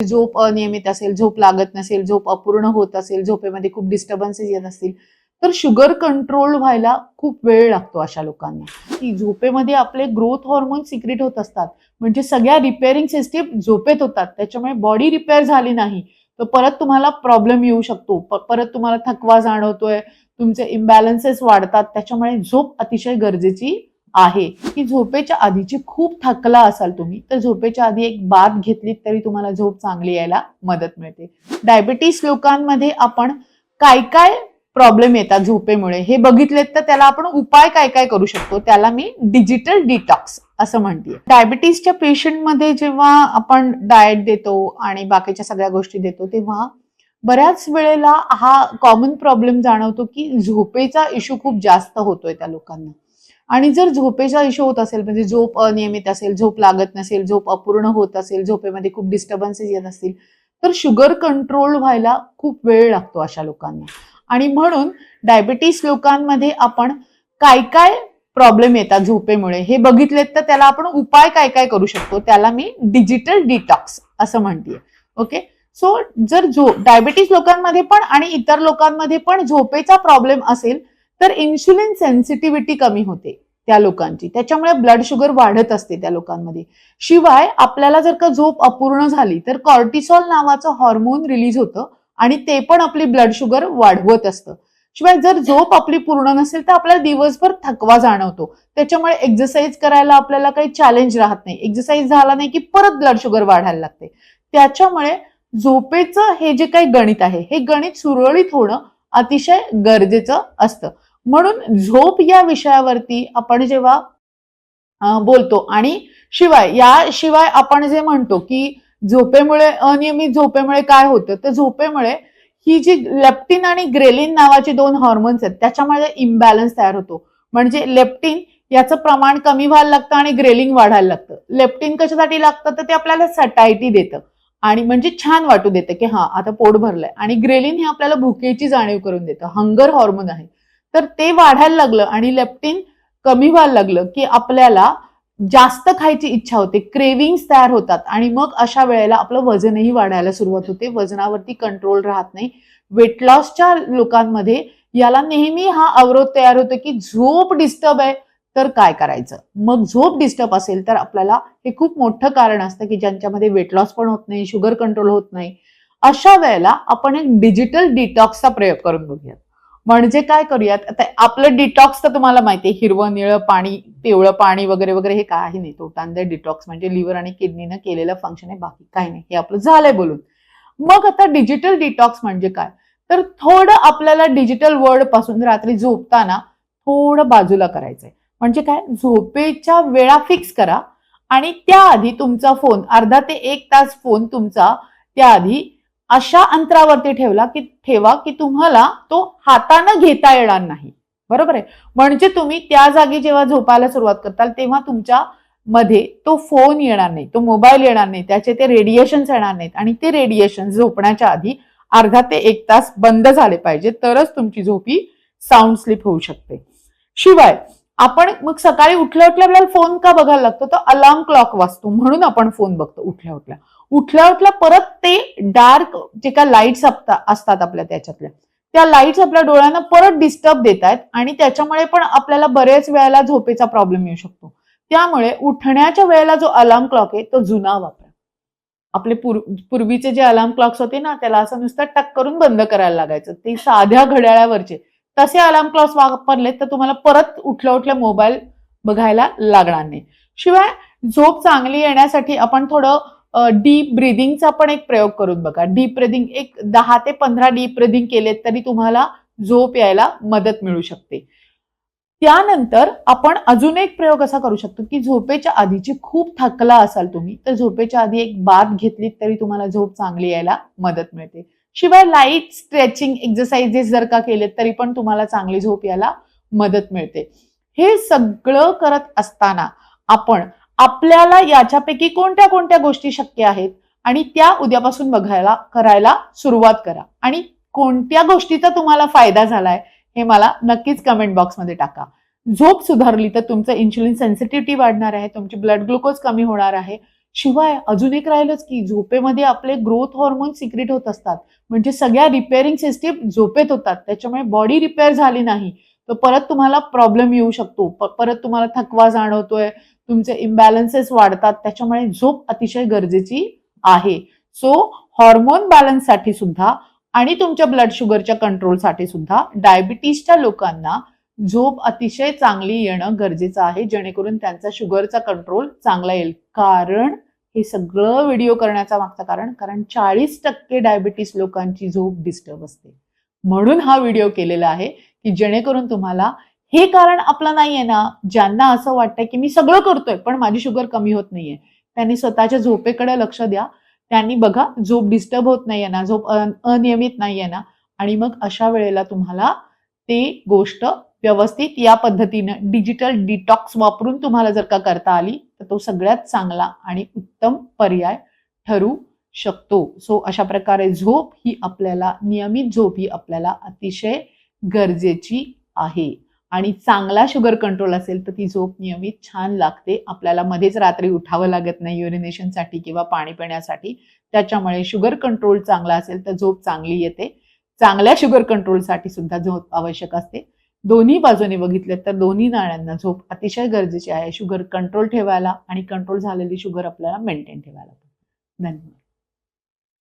झोप अनियमित असेल झोप लागत नसेल झोप अपूर्ण होत असेल झोपेमध्ये खूप डिस्टर्बन्सेस येत असतील तर शुगर कंट्रोल व्हायला खूप वेळ लागतो अशा लोकांना. की झोपेमध्ये आपले ग्रोथ हॉर्मोन सिक्रेट होत असतात. म्हणजे सगळ्या रिपेअरिंग सिस्टीम झोपेत होतात. त्याच्यामुळे बॉडी रिपेअर झाली नाही तर परत तुम्हाला प्रॉब्लेम येऊ शकतो. परत तुम्हाला थकवा जाणवतोय तुमचे इम्बॅलन्सेस वाढतात. त्याच्यामुळे झोप अतिशय गरजेची आहे की झोपेच्या आधीची खूप थकला असाल तुम्ही तर झोपेच्या आधी एक बाद घेतलीत तरी तुम्हाला झोप चांगली यायला मदत मिळते. डायबिटीस लोकांमध्ये आपण काय काय प्रॉब्लेम येतात झोपेमुळे हे बघितलेत तर त्याला आपण उपाय काय काय करू शकतो त्याला मी डिजिटल डिटॉक्स असं म्हणते डायबिटीसच्या पेशंटमध्ये जेव्हा आपण डाएट देतो आणि बाकीच्या सगळ्या गोष्टी देतो तेव्हा बऱ्याच वेळेला हा कॉमन प्रॉब्लेम जाणवतो की झोपेचा इश्यू खूप जास्त होतोय त्या लोकांना. आणि जर झोपेचा इश्यू होत असेल म्हणजे झोप अनियमित असेल झोप लागत नसेल झोप अपूर्ण होत असेल झोपेमध्ये खूप डिस्टर्बन्सेस येत असतील तर शुगर कंट्रोल व्हायला खूप वेळ लागतो अशा लोकांना. आणि म्हणून डायबिटीस लोकांमध्ये आपण काय काय प्रॉब्लेम येतात झोपेमुळे हे बघितलेत तर त्याला आपण उपाय काय काय करू शकतो त्याला मी डिजिटल डिटॉक्स असं म्हणते ओके सो जर झो डायबिटीस लोकांमध्ये पण आणि इतर लोकांमध्ये पण झोपेचा प्रॉब्लेम असेल तर इन्शुलिन सेन्सिटिव्हिटी कमी होते त्या लोकांची. त्याच्यामुळे ब्लड शुगर वाढत असते त्या लोकांमध्ये. शिवाय आपल्याला जर का झोप अपूर्ण झाली तर कॉर्टिसॉल नावाचं हॉर्मोन रिलीज होतं आणि ते पण आपली ब्लड शुगर वाढवत असतं. शिवाय जर झोप आपली पूर्ण नसेल तर आपल्याला दिवसभर थकवा जाणवतो. त्याच्यामुळे एक्सरसाइज करायला आपल्याला काही चॅलेंज राहत नाही. एक्सरसाइज झाला नाही की परत ब्लड शुगर वाढायला लागते. त्याच्यामुळे झोपेचं हे जे काही गणित आहे हे गणित सुरळीत होणं अतिशय गरजेचं असतं. म्हणून झोप या विषयावरती आपण जेव्हा बोलतो आणि शिवाय याशिवाय आपण जे म्हणतो की झोपेमुळे अनियमित झोपेमुळे काय होतं? तर झोपेमुळे ही जी लेप्टिन आणि ग्रेलिन नावाची दोन हॉर्मोन्स आहेत त्याच्यामुळे इम्बॅलन्स तयार होतो. म्हणजे लेप्टिन याचं प्रमाण कमी व्हायला लागतं आणि ग्रेलिंग वाढायला लागतं. लेप्टिन कशासाठी लागतं? तर ते आपल्याला सटायटी देतं. आणि म्हणजे छान वाटू देतं की हा आता पोट भरलंय. आणि ग्रेलिन हे आपल्याला भुकेची जाणीव करून देतं. हंगर हॉर्मोन आहे. तर ते वाढायला लागलं आणि लेप्टिन कमी व्हायला लागलं की आपल्याला जास्त खायची इच्छा होते क्रेविंग्स तयार होतात आणि मग अशा वेळेला आपलं वजनही वाढायला सुरुवात होते. वजनावरती कंट्रोल राहत नाही. वेट लॉसच्या लोकांमध्ये याला नेहमी हा अवरोध तयार होतो की झोप डिस्टर्ब आहे तर काय करायचं? मग झोप डिस्टर्ब असेल तर आपल्याला हे खूप मोठं कारण असतं की ज्यांच्यामध्ये वेट लॉस पण होत नाही शुगर कंट्रोल होत नाही. अशा वेळेला आपण एक डिजिटल डिटॉक्सचा प्रयोग करून बघूयात. म्हणजे काय करूयात? आता आपलं डिटॉक्स तर तुम्हाला माहिती आहे हिरवं निळं पाणी पिवळं पाणी वगैरे वगैरे हे काही नाही. तोटांदे डिटॉक्स म्हणजे लिव्हर आणि किडनीनं केलेलं फंक्शन आहे बाकी काही नाही. हे आपलं झालंय बोलून. मग आता डिजिटल डिटॉक्स म्हणजे काय? तर थोडं आपल्याला डिजिटल वर्ल्डपासून रात्री झोपताना थोडं बाजूला करायचंय. म्हणजे काय? झोपेच्या वेळा फिक्स करा आणि त्याआधी तुमचा फोन अर्धा ते एक तास फोन तुमचा त्याआधी अशा अंतरावरती ठेवला की ठेवा की तुम्हाला तो हातानं घेता येणार नाही. बरोबर आहे? म्हणजे तुम्ही त्या जागी जेव्हा झोपायला सुरुवात करताल तेव्हा तुमच्या मध्ये तो फोन येणार नाही तो मोबाईल येणार नाही त्याचे ते रेडिएशन्स येणार नाहीत आणि ते रेडिएशन झोपण्याच्या आधी अर्धा ते एक तास बंद झाले पाहिजे तरच तुमची झोपी साऊंड स्लीप होऊ शकते. शिवाय आपण मग सकाळी उठल्या उठल्या आपल्याला फोन का बघायला लागतो? तर अलार्म क्लॉक वाचतो म्हणून आपण फोन बघतो उठल्या उठल्या उठल्या उठल्या परत ते डार्क जे काय लाईट्स असतात आपल्या त्याच्यातल्या. त्या लाईट्स आपल्या डोळ्यांना परत डिस्टर्ब देत आहेत आणि त्याच्यामुळे पण आपल्याला बरेच वेळेला झोपेचा प्रॉब्लेम येऊ शकतो. त्यामुळे उठण्याच्या वेळेला जो अलार्म क्लॉक आहे तो जुना वापरा. आपले पूर्व पूर्वीचे जे अलार्म क्लॉक्स होते ना त्याला असं नुसतं टक करून बंद करायला लागायचं. ते साध्या घड्याळावरचे. तसे अलार्म क्लॉक्स वापरले तर तुम्हाला परत उठल्या उठल्या मोबाईल बघायला लागणार नाही. शिवाय झोप चांगली येण्यासाठी आपण थोडं डीप ब्रिदिंगचा पण एक प्रयोग करून बघा. डीप ब्रिदिंग एक दहा ते पंधरा डीप ब्रिदिंग केलेत तरी तुम्हाला झोप यायला मदत मिळू शकते. त्यानंतर आपण अजून एक प्रयोग असा करू शकतो की झोपेच्या आधीची खूप थकला असाल तुम्ही तर झोपेच्या आधी एक बाथ घेतलीत तरी तुम्हाला झोप चांगली यायला मदत मिळते. शिवाय लाइट स्ट्रेचिंग एक्सरसाइजेस जर का केलेत तरी पण तुम्हाला चांगली झोप यायला मदत मिळते. हे सगळं करत असताना आपण आपल्याला याच्यापैकी कोणत्या कोणत्या गोष्टी शक्य आहेत? आणि त्या उद्यापासून बघायला करायला सुरुवात करा. आणि कोणत्या गोष्टीचा तुम्हाला फायदा झालाय हे मला नक्कीच कमेंट बॉक्समध्ये टाका. झोप सुधारली तर तुमचं इन्शुलिन सेन्सिटिव्हिटी वाढणार आहे तुमची ब्लड ग्लुकोज कमी होणार आहे. शिवाय अजून एक राहिलंच की झोपेमध्ये आपले ग्रोथ हॉर्मोन सिक्रेट होत असतात. म्हणजे सगळ्या रिपेअरिंग सिस्टीम झोपेत होतात. त्याच्यामुळे बॉडी रिपेअर झाली नाही. तर परत तुम्हाला प्रॉब्लेम येऊ शकतो. परत तुम्हाला थकवा जाणवतोय. तुमचे इम्बॅलन्सेस वाढतात त्याच्यामुळे झोप अतिशय गरजेची आहे. सो हॉर्मोन बॅलन्ससाठी सुद्धा आणि तुमच्या ब्लड शुगरच्या कंट्रोलसाठी सुद्धा डायबिटीसच्या लोकांना झोप अतिशय चांगली येणं गरजेचं आहे जेणेकरून त्यांचा शुगरचा कंट्रोल चांगला येईल. कारण हे सगळं व्हिडिओ करण्याचा मागचं कारण कारण चाळीस टक्के डायबिटीस लोकांची झोप डिस्टर्ब असते. म्हणून हा व्हिडिओ केलेला आहे की जेणेकरून तुम्हाला हे कारण आपलं नाहीये ना. ज्यांना असं वाटतंय की मी सगळं करतोय पण माझी शुगर कमी होत नाहीये. त्यांनी स्वतःच्या झोपेकडे लक्ष द्या. त्यांनी बघा झोप डिस्टर्ब होत नाहीये ना झोप अनियमित नाहीये ना. आणि मग अशा वेळेला तुम्हाला ते गोष्ट व्यवस्थित या पद्धतीनं डिजिटल डिटॉक्स वापरून तुम्हाला जर का करता आली तर तो सगळ्यात चांगला आणि उत्तम पर्याय ठरू शकतो. सो अशा प्रकारे झोप ही आपल्याला नियमित झोप ही आपल्याला अतिशय गरजेची आहे. आणि चांगला शुगर कंट्रोल असेल तर ती झोप नियमित छान लागते. आपल्याला मध्येच रात्री उठावं लागत नाही युरिनेशनसाठी किंवा पाणी पिण्यासाठी. त्याच्यामुळे शुगर कंट्रोल चांगला असेल तर झोप चांगली येते. चांगल्या शुगर कंट्रोलसाठी सुद्धा झोप आवश्यक असते. दोन्ही बाजूने बघितले तर दोन्ही नाण्यांना झोप अतिशय गरजेची आहे. शुगर कंट्रोल ठेवायला आणि कंट्रोल झालेली शुगर आपल्याला मेंटेन ठेवायला धन्यवाद.